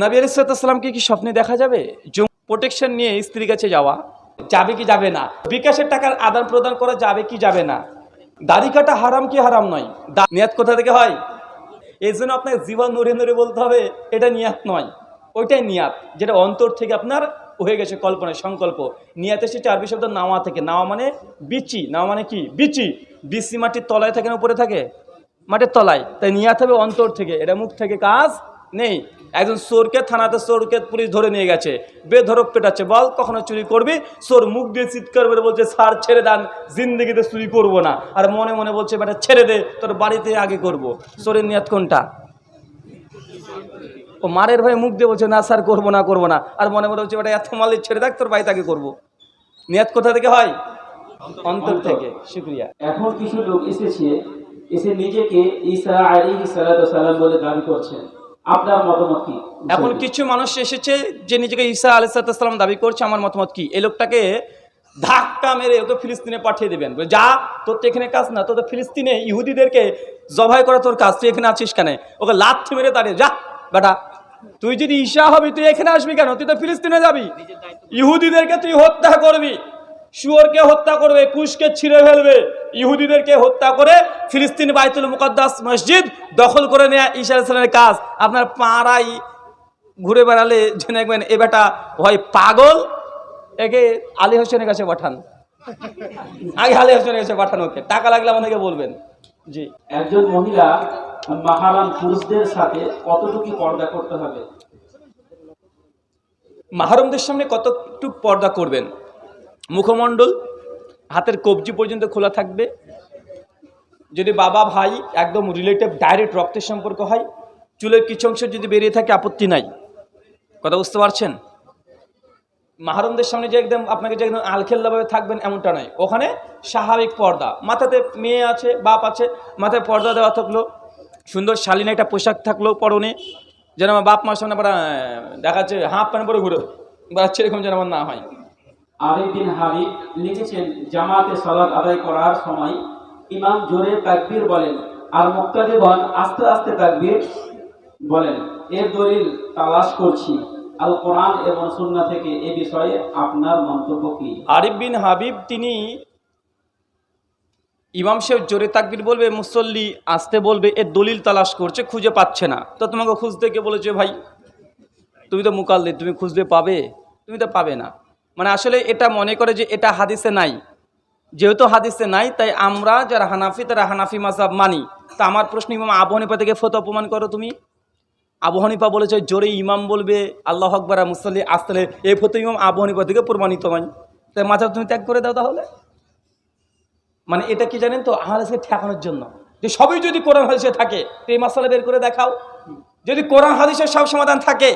নবী আলিসাল্লামকে কি স্বপ্নে দেখা যাবে? প্রোটেকশন নিয়ে স্ত্রীর কাছে যাওয়া, যাবে কি যাবে না? বিকাশের টাকার আদান প্রদান করা যাবে কি যাবে না? দাড়ি কাটা হারাম কি হারাম নয়। নিয়াত কোথা থেকে হয়? এই জন্য আপনাকে জীবন নড়ে নড়ে বলতে হবে, এটা নিয়াত নয়। ওইটাই নিয়াত, যেটা অন্তর থেকে আপনার হয়ে গেছে কল্পনা, সংকল্প। নিয়াত এসেছে আরবি শব্দ নাওয়া থেকে। নাওয়া মানে বিচি, নাওয়া মানে কি? বিচি। বিচি মাটির তলায় থাকে না উপরে থাকে? মাটির তলায়। তাই নিয়াত হবে অন্তর থেকে। এটা মুখ থেকে কাজ নেই। একজন চোরকে থানাতে চোরকে পুলিশ ধরে নিয়ে গেছে। বেধরক পেটাচ্ছে। বল কখনো চুরি করবি? চোর মুখ দিয়ে চিৎকার করে বলছে স্যার ছেড়ে দেন। জিন্দগিতে চুরি করব না। আর মনে মনে বলছে বেটা ছেড়ে দে। তোর বাড়িতে আগে করব। চোরের নিয়াত কোনটা? ও মারের ভাই মুখ দিয়ে বলছে না স্যার করব না করব না। আর মনে মনে হচ্ছে বেটা এত মালিক ছেড়ে দেখ তোর বাড়িতে আগে করব। নিয়াত কোথা থেকে হয়? অন্তর থেকে। শুক্রিয়া। এখন কিছু লোক এসেছে এসে নিজেকে ঈসা আলী সালাম বলে দাবি করছেন। আপনার মতামত কি? এখন কিছু মানুষ এসেছে যে নিজেকে ঈসা আলাইসালাম দাবি করছে আমার মতামত কি? এই লোকটাকে ধাক্কা মেরে ওকে ফিলিস্তিনে পাঠিয়ে দেবেন। যা তোর তো এখানে কাজ না তোর তো ফিলিস্তিনে ইহুদিদেরকে জবাই করা তোর কাজ তুই এখানে আছিস কেন? ওকে লাথি মেরে দাঁড়িয়ে যা বেটা তুই যদি ঈশা হবি তুই এখানে আসবি কেন? তুই তো ফিলিস্তিনে যাবি। ইহুদিদেরকে তুই হত্যা করবি। শুয়োরকে হত্যা করবে কুশকে ছিঁড়ে ফেলবে। ইহুদিদেরকে হত্যা করে ফিলিস্তিন বাইতুল মুকদ্দাস মসজিদ দখল করে নেয়া ঈশা আলাইসালামের কাজ। আপনার পাড়াই ঘুরে বেড়ালে জেনে দেখবেন এ বেটা হয় পাগল। একে আলী হোসেনের কাছে পাঠান। আগে আলী হোসেনের কাছে পাঠান ওকে। টাকা লাগলে আমাদেরকে বলবেন। জি। একজন মহিলা মাহারাম পুরুষদের সাথে কতটুকু পর্দা করতে হবে? মাহরমদের সামনে কতটুক পর্দা করবেন? মুখমণ্ডল হাতের কবজি পর্যন্ত খোলা থাকবে। যদি বাবা ভাই একদম রিলেটিভ ডাইরেক্ট রক্তের সম্পর্ক হয় চুলের কিছু অংশ যদি বেরিয়ে থাকে আপত্তি নাই। কথা বুঝতে পারছেন? মাহরমদের সামনে যে একদম আপনাকে যে একদম আলখেল্লাভাবে থাকবেন এমনটা নয়। ওখানে স্বাভাবিক পর্দা। মাথাতে মেয়ে আছে বাপ আছে মাথায় পর্দা দেওয়া থাকল। সুন্দর শালীন একটা পোশাক থাকল পরনে। যেন আমার বাপ মার সামনে আবার আহ, দেখাচ্ছে হাফ প্যান্ট পরে ঘুরে। বেড়াচ্ছে এরকম যেন আমার না হয়। আরিফ বিন লিখেছেন, জামাতে সালাত আদায় করার সময় ইমাম জোরে তাকবীর বলেন আর মুক্তাদিগণ আস্তে আস্তে তাকবীর বলেন। এর দলিল তালাশ করছি। আল কোরআন এবং সুন্নাহ থেকে এ বিষয়ে আপনার মন্তব্য কি? বিন হাবিব, তিনি ইমাম সাহেব জোরে তাকবির বলবে, মুসল্লি আসতে বলবে, এর দলিল তালাশ করছে, খুঁজে পাচ্ছে না। তো তোমাকে খুঁজতে কে বলেছে ভাই? তুমি তো মুকাল্লি তুমি খুঁজলে পাবে? তুমি তো পাবে না। মানে আসলে এটা মনে করে যে এটা হাদিসে নাই। যেহেতু হাদিসে নাই, তাই আমরা যারা হানাফি, তারা হানাফি মাসাব মানি। তা আমার প্রশ্ন, ইমাম আবু হানিফা থেকে ফতো অপমান করো তুমি। আবু হানিফা বলেছে, জোরে ইমাম বলবে, আল্লাহ আকবর মুসল্লি আসলে এই ফতো ইমাম আবু হানিফা থেকে প্রমাণিত নয় তাই মাঝাব তুমি ত্যাগ করে দাও তাহলে। মানে এটা কি জানেন তো? আহলাসকে ঠেকানোর জন্য। যে সবই যদি কোরআন হাদিসে থাকে, তো এই মশলা বের করে দেখাও। যদি কোরআন হাদিসের সব সমাধান থাকে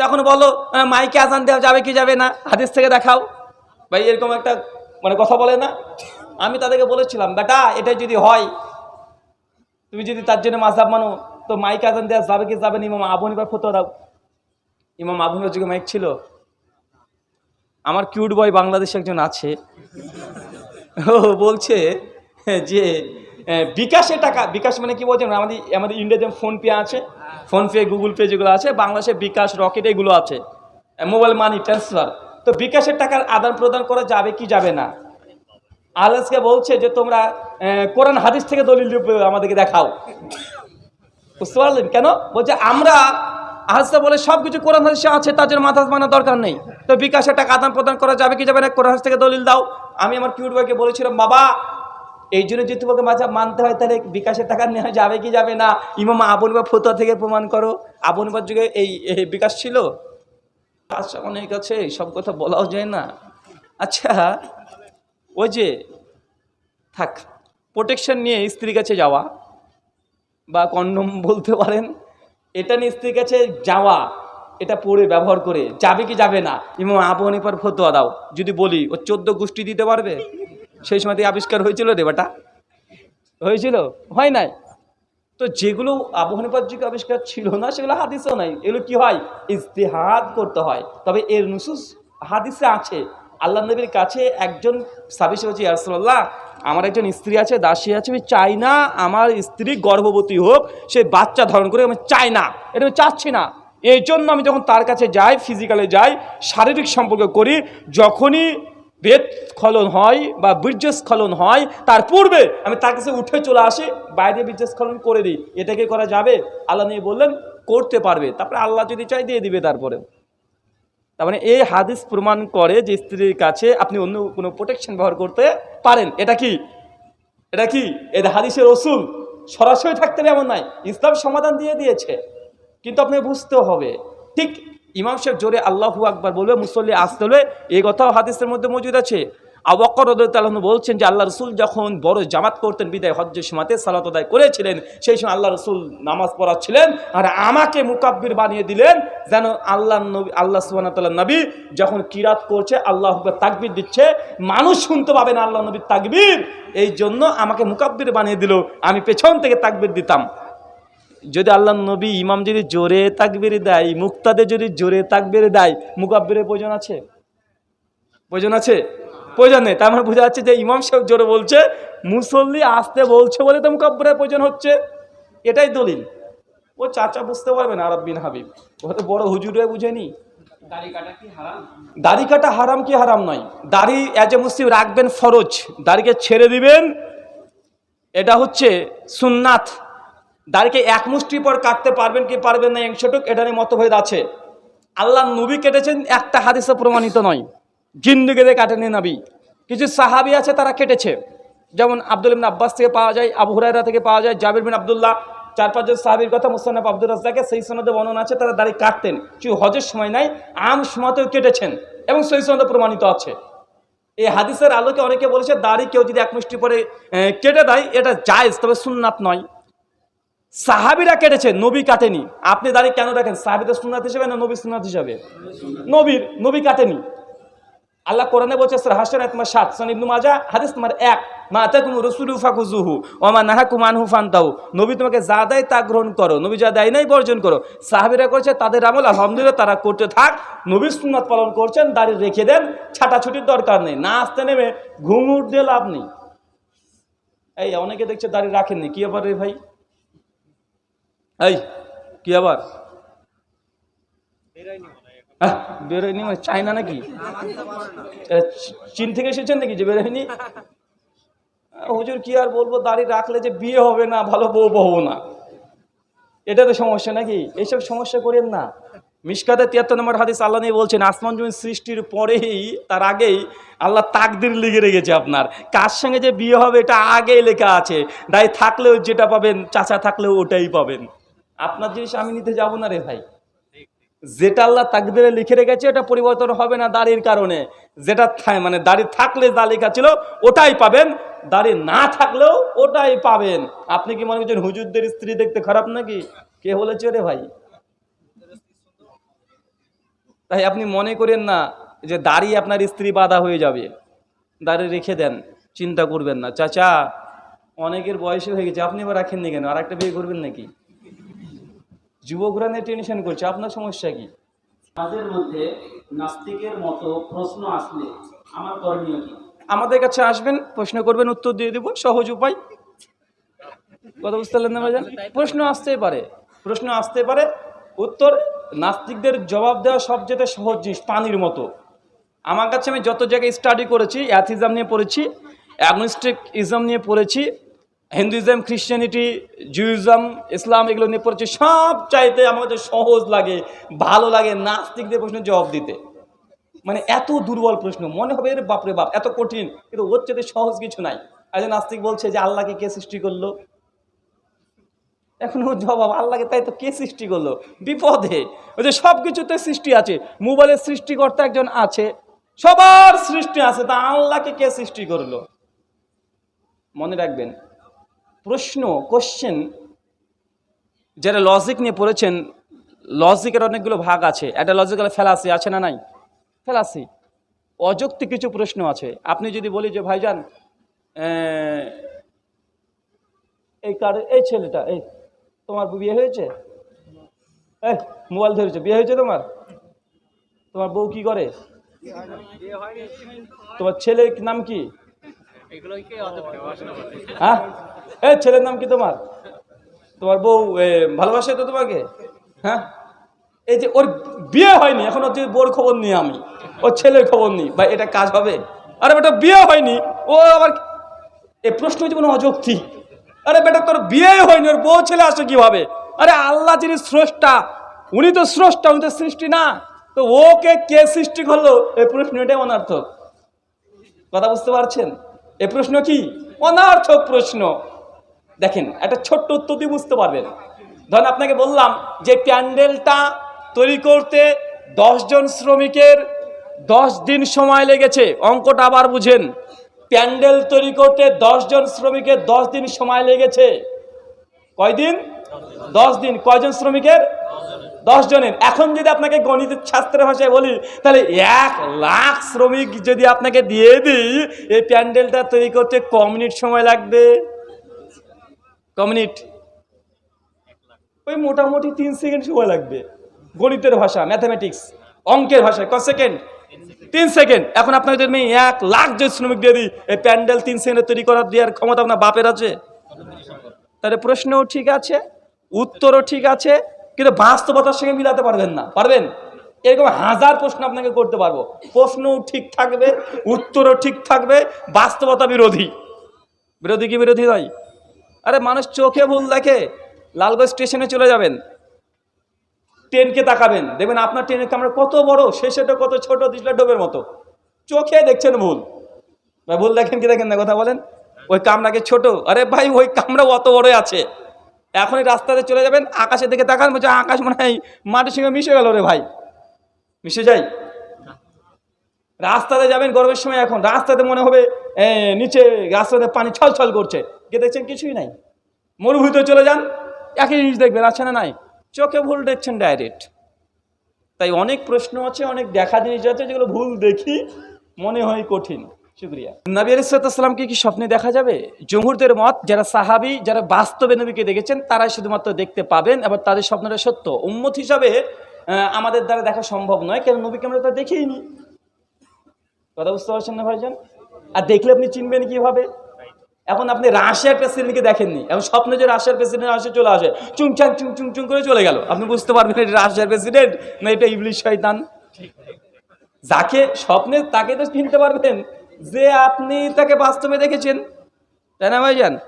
তখন বলো মাইকে আজান দেওয়া যাবে কি যাবে না? হাদিস থেকে দেখাও। ভাই, এরকম একটা মানে কথা বলে না। আমি তাদেরকে বলেছিলাম, বেটা এটা যদি হয়, তুমি যদি তার জন্য মাসাব মানো, তো মাইক আজান দেওয়া যাবে কি যাবে না? ইমাম আবু হানিফার ফতো দাও। ইমাম আবু যুগে মাইক ছিল। আমার কিউট বয় বাংলাদেশে একজন আছে। ও বলছে যে বিকাশে টাকা, বিকাশ মানে কি বলছেন? আমাদের আমাদের ইন্ডিয়াতে ফোন পে আছে। ফোন পে গুগল পে যেগুলো আছে, বাংলাদেশে বিকাশ, রকেট এগুলো আছে। Mobile money transfer. তো বিকাশের টাকার আদান প্রদান করা যাবে কি যাবে না? আলাসকে বলছে যে তোমরা কোরআন হাদিস থেকে দলিল আমাদেরকে দেখাও। বুঝতে পারলেন? কেন? বলছে, আমরা আহস্তা বলে সব কিছু কোরআন হাদিসে আছে জন্য মাথা মানার দরকার নেই। তো বিকাশের টাকা আদান প্রদান করা যাবে কি যাবে না? কোরআন হাদিস থেকে দলিল দাও। আমি আমার কিউট বলেছিলাম, বাবা এই জন্য যদি তোমাকে মাঝে মানতে হয়, তাহলে বিকাশের টাকা নেওয়া যাবে কি যাবে না? ইমাম আবনিবা ফতোয়া থেকে প্রমাণ করো। আবনিবার যুগে এই বিকাশ ছিল? আচ্ছা অনেক আছে, সব কথা বলাও যায় না। আচ্ছা ওই যে, থাক প্রোটেকশন নিয়ে স্ত্রীর কাছে যাওয়া বা কন্ডম বলতে পারেন, এটা নিয়ে স্ত্রীর কাছে যাওয়া, এটা পরে ব্যবহার করে, যাবে কি যাবে না? ইমাম আবু হানিফার ফতোয়া দাও, যদি বলি, ও চোদ্দ গোষ্ঠী দিতে পারবে? সেই সময় আবিষ্কার হয়েছিল রে বেটা? হয়েছিল? হয় নাই? তো যেগুলো আবু হানিফার আবিষ্কার ছিল না, সেগুলো হাদিসও নাই। এগুলো কি হয়? ইস্তেহাদ করতে হয়। তবে এর নুসুস হাদিসে আছে। আল্লাহ নবীর কাছে একজন সাবিস হচ্ছে ইয়ারসল্লাহ আমার একজন স্ত্রী আছে, দাসী আছে, আমি চাই না আমার স্ত্রী গর্ভবতী হোক, সে বাচ্চা ধারণ করে আমি চাই না। এটা আমি চাচ্ছি না। এই জন্য আমি যখন তার কাছে যাই ফিজিক্যালে যাই, শারীরিক সম্পর্ক করি, যখনই বেদ স্খলন হয় বা বীর্যস্খলন হয়, তার পূর্বে আমি তার কাছে উঠে চলে আসি, বাইরে বীর্যস্খলন করে দিই। এটাকে করা যাবে? আল্লাহ নিয়ে বললেন, করতে পারবে। তারপরে আল্লাহ যদি চাই দিয়ে দিবে তারপরে। তার মানে এই হাদিস প্রমাণ করে যে স্ত্রীর কাছে আপনি অন্য কোনো প্রোটেকশন ব্যবহার করতে পারেন। এটা কি? এটা কি? এটা হাদিসের রসুল সরাসরি থাকতে হবে এমন নাই ইসলাম সমাধান দিয়ে দিয়েছে। কিন্তু আপনি বুঝতে হবে, ঠিক ইমাম সাহেব জোরে আল্লাহু আকবার বলবে, মুসল্লি আসতে হলে, এই কথাও হাদিসের মধ্যে মজুদ আছে। আবকর রদালন বলছেন যে, আল্লাহ রসুল যখন বড় জামাত করতেন, বিদায় হজ্জের সমাতে সালাত আদায় করেছিলেন, সেই সময় আল্লাহ রসুল নামাজ পড়াচ্ছিলেন আর আমাকে মুকাব্বির বানিয়ে দিলেন, যেন আল্লাহ নবী আল্লাহ সুবাহতাল্লাহ নবী যখন কিরাত করছে, আল্লাহ তাকবির দিচ্ছে, মানুষ শুনতে পাবে না আল্লাহ নবীর তাকবির। এই জন্য আমাকে মুকাব্বির বানিয়ে দিল, আমি পেছন থেকে তাকবির দিতাম। যদি আল্লাহ নবী, ইমাম যদি জোরে তাকবির দেয়, মুক্তাদের যদি জোরে তাকবির দেয়, মুকাব্বিরের প্রয়োজন আছে? প্রয়োজন আছে? প্রয়োজন নেই। তার মানে বোঝা যাচ্ছে যে ইমাম সাহেব জোরে বলছে, মুসল্লি আসতে বলছে বলে তো মুকাব্বিরের প্রয়োজন হচ্ছে। এটাই দলিল। ও চাচা বুঝতে পারবে না, আরব বিন হাবিব। ও তো বড় হুজুরে বুঝেনি। দাড়ি কাটা হারাম কি হারাম নয়। দাড়ি অ্যাজ এ মুসলিম রাখবেন ফরজ। দাড়িকে ছেড়ে দিবেন। এটা হচ্ছে সুন্নাত। দাড়িকে এক মুষ্টি পর কাটতে পারবেন কি পারবেন না একশোটুক এটা নিয়ে মতভেদ আছে। আল্লাহ নবী কেটেছেন, একটা হাদিসে প্রমাণিত নয়। জিন্দিগিতে কাটেনি নবী। কিছু সাহাবি আছে, তারা কেটেছে। যেমন আব্দুল ইবিন আব্বাস থেকে পাওয়া যায়, আবু হুরায়রা থেকে পাওয়া যায়, জাবির বিন আবদুল্লাহ, চার পাঁচজন সাহাবির কথা মুসান্নাফ আব্দুল রাজ্জাকে সেই সনদে বর্ণনা আছে, তারা দাড়ি কাটতেন। কিছু হজের সময় নাই, আম সময়তেও কেটেছেন এবং সেই সনদে প্রমাণিত আছে। এই হাদিসের আলোকে অনেকে বলেছে, দাড়ি কেউ যদি এক মুষ্টি পরে কেটে দেয়, এটা জায়েজ, তবে সুন্নাত নয়। সাহাবিরা কেটেছে, নবী কাটেনি। আপনি দাড়ি কেন দেখেন? সাহাবিদের সুন্নাত হিসেবে না নবী সুন্নাত হিসাবে? নবীর, নবী কাটেনি। আল্লাহ কোরআনে বলছে হাসান তোমার সাত সন ইবনু মাজা, হাদিস তোমার এক, মা তাকুম রসুলু ফাকুজুহু ও মা নাহাকুম আনহু ফান্তাহু। নবী তোমাকে যা দেয় তা গ্রহণ করো, নবী যা দেয় নাই বর্জন করো। সাহাবিরা করছে, তাদের আমল আলহামদুলিল্লাহ, তারা করতে থাক। নবীর সুন্নাত পালন করছেন দাড়ি রেখে দেন, ছাটাছুটির দরকার নেই। না আসতে নেমে ঘুঙুর দিয়ে লাভ নেই। এই অনেকে দেখছে দাড়ি রাখেননি। কি আবার রে ভাই? এই কি আবার? হ্যাঁ, বেরোয়নি মানে চায়না নাকি? চীন থেকে এসেছেন নাকি যে বেরোয়নি? হুজুর কি আর বলব দাড়ি রাখলে যে বিয়ে হবে না ভালো বউ বহবো না। এটা তো সমস্যা নাকি? এইসব সমস্যা করেন না। মিসকাতে তিয়াত্তর নম্বর হাদিস আল্লাহ নিয়ে বলছেন আসমান জমিন সৃষ্টির পরেই তার আগেই আল্লাহ তাকদির লিখে রেখেছে আপনার। কার সঙ্গে যে বিয়ে হবে এটা আগেই লেখা আছে। দায় থাকলেও যেটা পাবেন চাচা থাকলেও ওটাই পাবেন। আপনার জিনিস আমি নিতে যাব না রে ভাই। যেটা আল্লাহ তাকদিরে লিখে রেখেছে, এটা পরিবর্তন হবে না দাড়ির কারণে। যেটা মানে দাড়ি থাকলে যা লেখা ছিল, ওটাই পাবেন। দাড়ি না থাকলেও ওটাই পাবেন। আপনি কি মনে করছেন হুজুরদের স্ত্রী দেখতে খারাপ নাকি? কে বলেছে রে ভাই? তাই আপনি মনে করেন না যে দাড়ি আপনার স্ত্রী বাধা হয়ে যাবে। দাড়ি রেখে দেন, চিন্তা করবেন না। চাচা, অনেকের বয়স হয়ে গেছে। আপনি এবার রাখেননি কেন? আর একটা বিয়ে করবেন নাকি? যুবকরা নিয়ে টেনশন করছে আপনার সমস্যা কি? তাদের মধ্যে নাস্তিকের মতো প্রশ্ন আসলে আমার করণীয় কি? আমাদের কাছে আসবেন প্রশ্ন করবেন উত্তর দিয়ে দেবো সহজ উপায়। কথা বুঝতে পারলেন না ভাইজান? প্রশ্ন আসতেই পারে প্রশ্ন আসতে পারে। উত্তর নাস্তিকদের জবাব দেওয়া সবচেয়ে সহজ জিনিস পানির মতো। আমার কাছে আমি যত জায়গায় স্টাডি করেছি অ্যাথিজম নিয়ে পড়েছি অ্যাগনস্টিক ইজম নিয়ে পড়েছি হিন্দুইজম খ্রিশ্চানিটি জুইজম, ইসলাম এগুলো নিয়ে পড়েছি, সব চাইতে কাছে সহজ লাগে, ভালো লাগে, নাস্তিকদের প্রশ্নের জবাব দিতে। মানে এত দুর্বল প্রশ্ন, মনে হবে, এর বাপরে বাপ, এত কঠিন, কিন্তু ওর চেয়ে সহজ কিছু নাই। আজ নাস্তিক বলছে যে, আল্লাহকে কে সৃষ্টি করল? এখন ওর জবাব, আল্লাহকে তাই তো কে সৃষ্টি করল? বিপদে। ওই যে সব কিছুতে সৃষ্টি আছে মোবাইলের সৃষ্টিকর্তা একজন আছে, সবার সৃষ্টি আছে, তা আল্লাহকে কে সৃষ্টি করল? মনে রাখবেন প্রশ্ন কোশ্চেন যারা লজিক নিয়ে পড়েছেন লজিকের অনেকগুলো ভাগ আছে। একটা লজিক্যাল ফেলাসি আছে না নাই? ফেলাসি অযৌক্তিক কিছু প্রশ্ন আছে। আপনি যদি বলি যে, ভাইজান এই কার, এই ছেলেটা, এই, তোমার বিয়ে হয়েছে? এই, মোবাইল ধরেছে, বিয়ে হয়েছে তোমার? তোমার বউ কি করে? তোমার ছেলের নাম কি? হ্যাঁ? এই ছেলের নাম কি তোমার? তোমার বউ ভালোবাসে তো তোমাকে? হ্যাঁ? এই যে ওর বিয়ে হয়নি, এখন হচ্ছে বোর খবর নিই আমি। ওর ছেলের খবর নিই। ভাই, এটা কাজ হবে। আরে বেটা, বিয়ে হয়নি। ও আবার এই প্রশ্ন হচ্ছে কোনো অযৌক্তিক আরে বেটা, তোর বিয়ে হয়নি, ওর বউ ছেলে আসে কীভাবে? আরে আল্লাহ যিনি স্রষ্টা, উনি তো স্রষ্টা, উনি তো সৃষ্টি না। তো ওকে কে সৃষ্টি করল? এই প্রশ্ন এটাই অনার্থক। কথা বুঝতে পারছেন? এই প্রশ্ন কি? অনার্থক প্রশ্ন। দেখেন, একটা ছোট্ট উত্তর দিয়ে বুঝতে পারবেন। ধরেন আপনাকে বললাম যে প্যান্ডেলটা তৈরি করতে জন শ্রমিকের দশ দিন সময় লেগেছে। অঙ্কটা আবার বুঝেন। প্যান্ডেল তৈরি করতে জন শ্রমিকের দশ দিন সময় লেগেছে। কয়দিন? দশ দিন। কয়জন শ্রমিকের? দশ জনের। এখন যদি আপনাকে গণিত শাস্ত্রের ভাষায় বলি, তাহলে এক লাখ শ্রমিক যদি আপনাকে দিয়ে দিই, এই প্যান্ডেলটা তৈরি করতে ক মিনিট সময় লাগবে? ক মিনিট? ওই মোটামুটি তিন সেকেন্ড সময় লাগবে। গণিতের ভাষা ম্যাথামেটিক্স অঙ্কের ভাষায়, ক সেকেন্ড? তিন সেকেন্ড। এখন আপনাকে যদি আমি এক লাখ যে শ্রমিক দিয়ে দিই, এই প্যান্ডেল তিন সেকেন্ডে তৈরি করার দেওয়ার ক্ষমতা আপনার বাপের আছে? তাহলে প্রশ্নও ঠিক আছে, উত্তরও ঠিক আছে কিন্তু বাস্তবতার সঙ্গে মিলাতে পারবেন না। পারবেন? এরকম হাজার প্রশ্ন আপনাকে করতে পারব। প্রশ্নও ঠিক থাকবে, উত্তরও ঠিক থাকবে, বাস্তবতা বিরোধী। বিরোধী কি বিরোধী নয়? আরে মানুষ চোখে ভুল দেখে লালগঞ্জ স্টেশনে চলে যাবেন। ট্রেনকে তাকাবেন। দেখবেন আপনার ট্রেনের কামরা কত বড় শেষেটা কত ছোট দিসলা ডোবের মতো। চোখে দেখছেন ভুল। ভাই, ভুল দেখেন কি দেখেন না, কথা বলেন? ওই কামরাকে ছোট। আরে ভাই, ওই কামরা অত বড়ই আছে। এখনই রাস্তাতে চলে যাবেন, আকাশের দিকে তাকান, বলছে আকাশ মনে হয় মাটির সঙ্গে মিশে গেল রে ভাই। মিশে যাই। রাস্তাতে যাবেন গরমের সময় এখন, রাস্তাতে মনে হবে নিচে রাস্তাতে পানি ছল ছল করছে। গিয়ে দেখছেন কিছুই নাই। মরুভূমিতে চলে যান, একই জিনিস দেখবেন, আছে না নাই? চোখে ভুল দেখছেন ডাইরেক্ট তাই অনেক প্রশ্ন আছে, অনেক দেখা জিনিস আছে, যেগুলো ভুল দেখি মনে হয় কঠিন। শুক্রিয়া। নবী আলিসাল্লামকে কি স্বপ্নে দেখা যাবে? জমহুরদের মত যারা সাহাবি, যারা বাস্তবে নবীকে দেখেছেন, তারাই শুধুমাত্র দেখতে পাবেন এবং তাদের স্বপ্নটা সত্য। উম্মত হিসাবে আমাদের দ্বারা দেখা সম্ভব নয় কারণ নবীকে আমরা তো দেখিনি? কথা বুঝতে পারছেন না ভাইজান? আর দেখলে আপনি চিনবেন কীভাবে? এখন আপনি রাশিয়ার প্রেসিডেন্টকে দেখেননি, এখন স্বপ্নে যে রাশিয়ার প্রেসিডেন্ট আসে, চলে আসে চুংচাং চুং চুং চুং করে চলে গেল। আপনি বুঝতে পারবেন এটা রাশিয়ার প্রেসিডেন্ট না এটা ইংলিশ শয়তান? যাকে স্বপ্নে তাকে তো চিনতে পারবেন। যে আপনি তাকে বাস্তবে দেখেছেন, তাই না ভাইজান?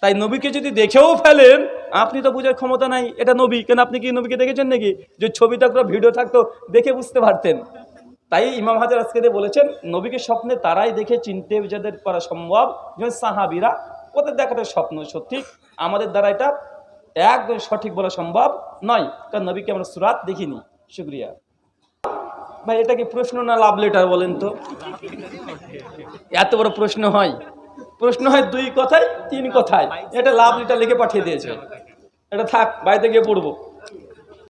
তাই নবীকে যদি দেখেও ফেলেন, আপনি তো বুঝার ক্ষমতা নাই, এটা নবী। কেন আপনি কি নবীকে দেখেছেন নাকি? যে ছবি থাকতো ভিডিও থাকতো, দেখে বুঝতে পারতেন। তাই ইমাম হাজার আজকে বলেছেন, নবীকে স্বপ্নে তারাই দেখে চিনতে যাদের করা সম্ভব, যেমন সাহাবিরা, ওদের দেখাটা স্বপ্ন সত্যি আমাদের দ্বারা এটা একদম সঠিক বলা সম্ভব নয়। কারণ নবীকে আমরা সুরাত দেখিনি। শুক্রিয়া। ভাই, এটা কি প্রশ্ন না লাভ লেটার বলেন তো? এত বড় প্রশ্ন হয়। প্রশ্ন হয় দুই কথায়, তিন কথায়। এটা লাভ লেটার লিখে পাঠিয়ে দিয়েছে। এটা থাক, বাড়িতে গিয়ে পড়ব।